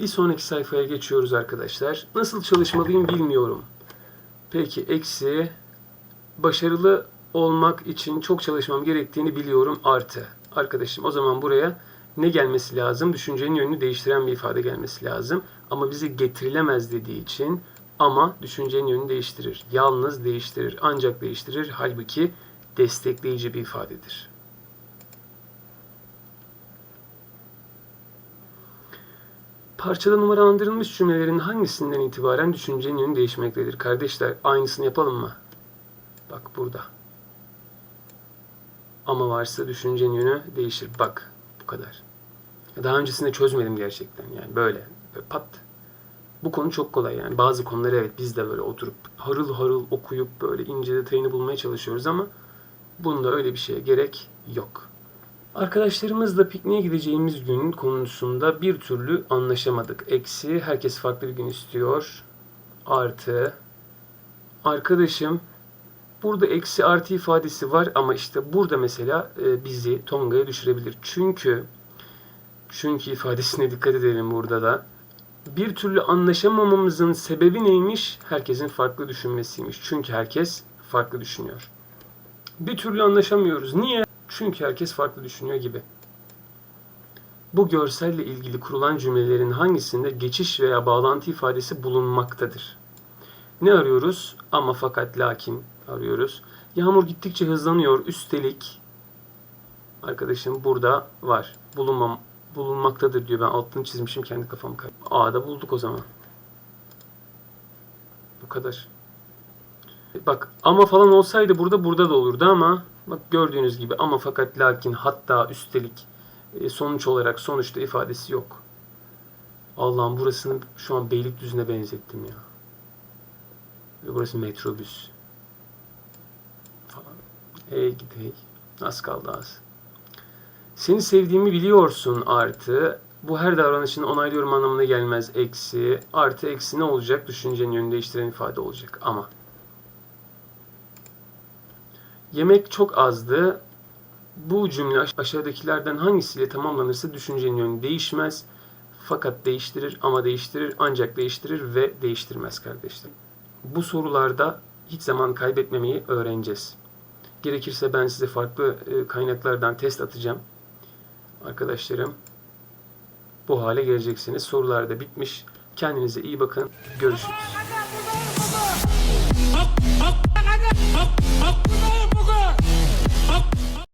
Bir sonraki sayfaya geçiyoruz arkadaşlar. Nasıl çalışmalıyım bilmiyorum. Peki eksi başarılı olmak için çok çalışmam gerektiğini biliyorum artı. Arkadaşım o zaman buraya ne gelmesi lazım? Düşüncenin yönünü değiştiren bir ifade gelmesi lazım. Ama bize getirilemez dediği için ama düşüncenin yönünü değiştirir. Yalnız değiştirir. Ancak değiştirir. Halbuki destekleyici bir ifadedir. Parçada numaralandırılmış cümlelerin hangisinden itibaren düşüncenin yönü değişmektedir? Kardeşler aynısını yapalım mı? Bak burada. Ama varsa düşüncenin yönü değişir. Bak bu kadar. Daha öncesinde çözmedim gerçekten yani böyle, böyle pat. Bu konu çok kolay yani. Bazı konuları evet biz de böyle oturup harıl harıl okuyup böyle ince detayını bulmaya çalışıyoruz ama bunda öyle bir şeye gerek yok. Arkadaşlarımızla pikniğe gideceğimiz gün konusunda bir türlü anlaşamadık. Eksi herkes farklı bir gün istiyor. Artı arkadaşım burada eksi artı ifadesi var ama işte burada mesela e, bizi Tonga'ya düşürebilir. Çünkü çünkü ifadesine dikkat edelim burada da. Bir türlü anlaşamamamızın sebebi neymiş? Herkesin farklı düşünmesiymiş. Çünkü herkes farklı düşünüyor. Bir türlü anlaşamıyoruz. Niye? Çünkü herkes farklı düşünüyor gibi. Bu görselle ilgili kurulan cümlelerin hangisinde geçiş veya bağlantı ifadesi bulunmaktadır? Ne arıyoruz? Ama fakat lakin arıyoruz. Yağmur gittikçe hızlanıyor. Üstelik arkadaşım burada var. Bulunmam, bulunmaktadır diyor. Ben altını çizmişim kendi kafam kay. A'da bulduk o zaman. Bu kadar. Bak ama falan olsaydı burada burada da olurdu ama bak gördüğünüz gibi ama fakat lakin hatta üstelik e, sonuç olarak sonuçta ifadesi yok. Allah'ım burasını şu an Beylikdüzü'ne benzettim ya. Ve burası metrobüs. Falan. Hey gidi hey. Az kaldı az. Seni sevdiğimi biliyorsun artı. Bu her davranışını onaylıyorum anlamına gelmez. Eksi. Artı eksi ne olacak? Düşüncenin yönünü değiştiren ifade olacak. Ama. Yemek çok azdı. Bu cümle aş- aşağıdakilerden hangisiyle tamamlanırsa düşüncenin yönü değişmez. Fakat değiştirir ama değiştirir ancak değiştirir ve değiştirmez kardeşler. Bu sorularda hiç zaman kaybetmemeyi öğreneceğiz. Gerekirse ben size farklı e, kaynaklardan test atacağım. Arkadaşlarım bu hale geleceksiniz. Sorular da bitmiş. Kendinize iyi bakın. Görüşürüz.